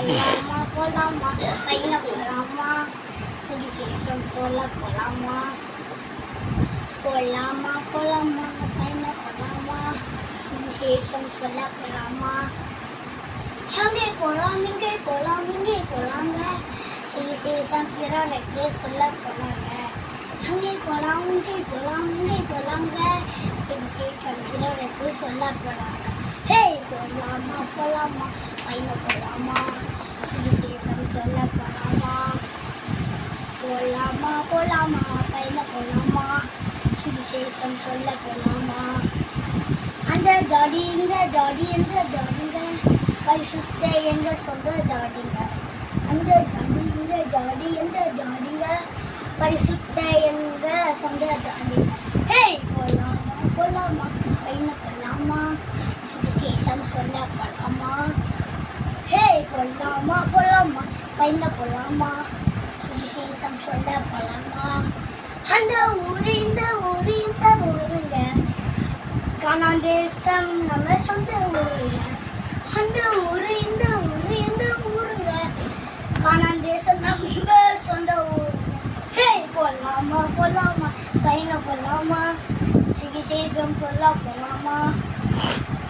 போலாமா போகலாமா பையனை சரி சுவிசேஷம் சொல்ல போகலாமா போகலாமா போலாமா பையனை சரி சுவிசேஷம் சொல்ல போகலாமா அங்கே போகலாம் இங்கே போகலாம் இங்கே போலாங்க சுவிசேஷம் பிறருக்கு சொல்ல போலாங்க அங்கே போலாம் இங்கே போகலாம் இங்கே போலாங்க சுவிசேஷம் பிறருக்கு சொல்ல போலாங்க போலாமா போலாமா பையனை போலாமா சுவிசேஷம் சொல்ல போலாமா. போலாமா போலாமா பையனை போலாமா சுவிசேஷம் சொல்ல போலாமா. அந்த ஜாடி இந்த ஜாடி இந்த ஜாடிங்க பரிசுத்த எங்க சொல்ற ஜாடிங்க அந்த ஜாடி இந்த ஜாடி இந்த ஜாடிங்க பரிசுத்த எங்க சொந்த ஜாடிங்க ஹே போலாமா போலாமா பையனை போலாமா சுவிசேஷம் சொல்ல போலாமா ஹே போலாமா போலாமா பையனை போலாமா சுவிசேஷம் சொல்ல போலாமா அந்த ஊரு இந்த ஊரு இந்த ஊருங்க. காணான் தேசம் நம்ம சொந்த ஊருங்க. அந்த ஊரு இந்த ஊரு இந்த ஊருங்க. காணான் தேசம் நம்ம சொந்த ஊருங்க ஹே போலாமா போலாமா பையனை போலாமா சுவிசேஷம் சொல்ல போலாமா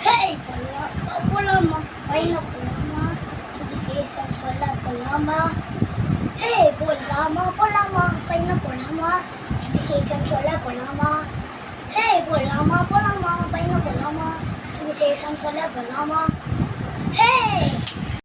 ஹே போலாமா போலாமா பையனை போலாமா சுவிசேஷம் சொல்ல போலாமா ஹே போகலாமா போகலாமா பையனை போகலாமா சுவிசேஷம் சொல்ல போகலாமா ஹே போகலாமா போகலாமா பையனை போகலாமா சுவிசேஷம் சொல்ல போகலாமா ஹே!